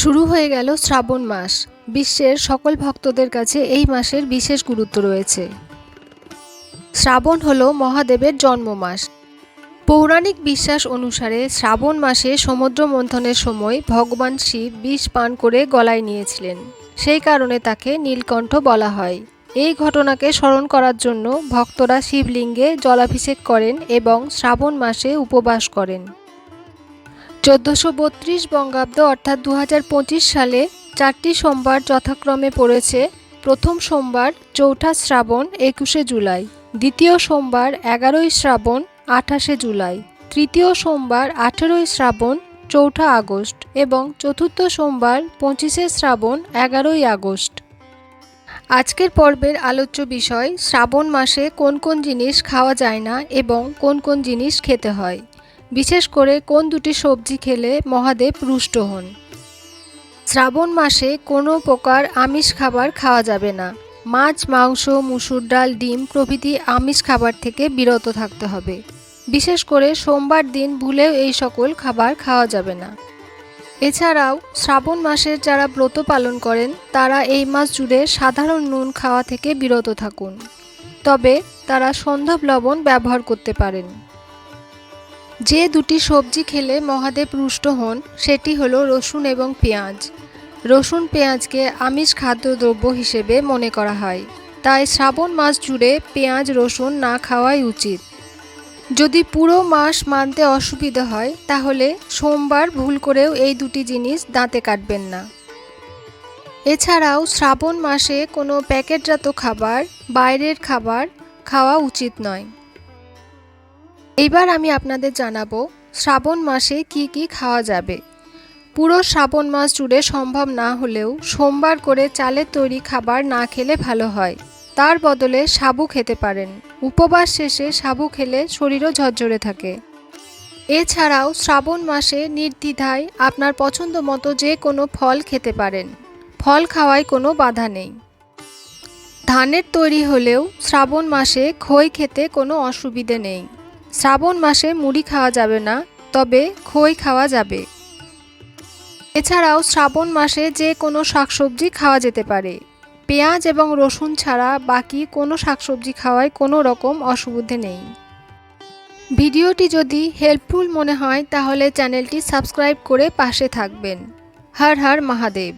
শুরু হয়ে গেল শ্রাবণ মাস। বিশ্বের সকল ভক্তদের কাছে এই মাসের বিশেষ গুরুত্ব রয়েছে। শ্রাবণ হল মহাদেবের জন্ম মাস পৌরাণিক বিশ্বাস অনুসারে শ্রাবণ মাসে সমুদ্র মন্থনের সময় ভগবান শিব বিষ পান করে গলায় নিয়েছিলেন। সেই কারণে তাকে নীলকণ্ঠ বলা হয়। এই ঘটনাকে স্মরণ করার জন্য ভক্তরা শিবলিঙ্গে জলাভিষেক করেন এবং শ্রাবণ মাসে উপবাস করেন। চোদ্দোশো বত্রিশ বঙ্গাব্দ অর্থাৎ দু হাজার পঁচিশ সালে চারটি সোমবার যথাক্রমে পড়েছে। প্রথম সোমবার চৌঠা শ্রাবণ একুশে জুলাই, দ্বিতীয় সোমবার এগারোই শ্রাবণ আঠাশে জুলাই, তৃতীয় সোমবার আঠেরোই শ্রাবণ চৌঠা আগস্ট এবং চতুর্থ সোমবার পঁচিশে শ্রাবণ এগারোই আগস্ট। আজকের পর্বের আলোচ্য বিষয়, শ্রাবণ মাসে কোন কোন জিনিস খাওয়া যায় না এবং কোন কোন জিনিস খেতে হয়। বিশেষ করে কোন দুটি সবজি খেলে মহাদেব রুষ্ট হন। শ্রাবণ মাসে কোনো প্রকার আমিষ খাবার খাওয়া যাবে না। মাছ, মাংস, মুসুর ডাল, ডিম প্রভৃতি আমিষ খাবার থেকে বিরত থাকতে হবে। বিশেষ করে সোমবার দিন ভুলেও এই সকল খাবার খাওয়া যাবে না। এছাড়াও শ্রাবণ মাসের যারা ব্রত পালন করেন, তারা এই মাস জুড়ে সাধারণ নুন খাওয়া থেকে বিরত থাকুন। তবে তারা সন্ধ্যব লবণ ব্যবহার করতে পারেন। যে দুটি সবজি খেলে মহাদেব রুষ্ট হন, সেটি হলো রসুন এবং পেঁয়াজ। রসুন পেঁয়াজকে আমিষ খাদ্যদ্রব্য হিসেবে মনে করা হয়। তাই শ্রাবণ মাস জুড়ে পেঁয়াজ, রসুন না খাওয়াই উচিত। যদি পুরো মাস মানতে অসুবিধা হয়, তাহলে সোমবার ভুল করেও এই দুটি জিনিস দাঁতে কাটবেন না। এছাড়াও শ্রাবণ মাসে কোনো প্যাকেটজাত খাবার, বাইরের খাবার খাওয়া উচিত নয়। এইবার আমি আপনাদের জানাব শ্রাবণ মাসে কি কি খাওয়া যাবে। পুরো শ্রাবণ মাস জুড়ে সম্ভব না হলেও সোমবার করে চালের তৈরি খাবার না খেলে ভালো হয়। তার বদলে সাবু খেতে পারেন। উপবাস শেষে সাবু খেলে শরীরও ঝরঝরে থাকে। এছাড়াও শ্রাবণ মাসে নির্দ্বিধায় আপনার পছন্দ মতো যে কোনো ফল খেতে পারেন। ফল খাওয়ায় কোনো বাধা নেই। ধানের তৈরি হলেও শ্রাবণ মাসে খই খেতে কোনো অসুবিধে নেই। শ্রাবণ মাসে মুড়ি খাওয়া যাবে না, তবে খই খাওয়া যাবে। এছাড়াও শ্রাবণ মাসে যে কোনো শাকসবজি খাওয়া যেতে পারে। পেঁয়াজ এবং রসুন ছাড়া বাকি কোনো শাকসবজি খাওয়ায় কোনো রকম অসুবিধে নেই। ভিডিওটি যদি হেল্পফুল মনে হয়, তাহলে চ্যানেলটি সাবস্ক্রাইব করে পাশে থাকবেন। হর হর মহাদেব।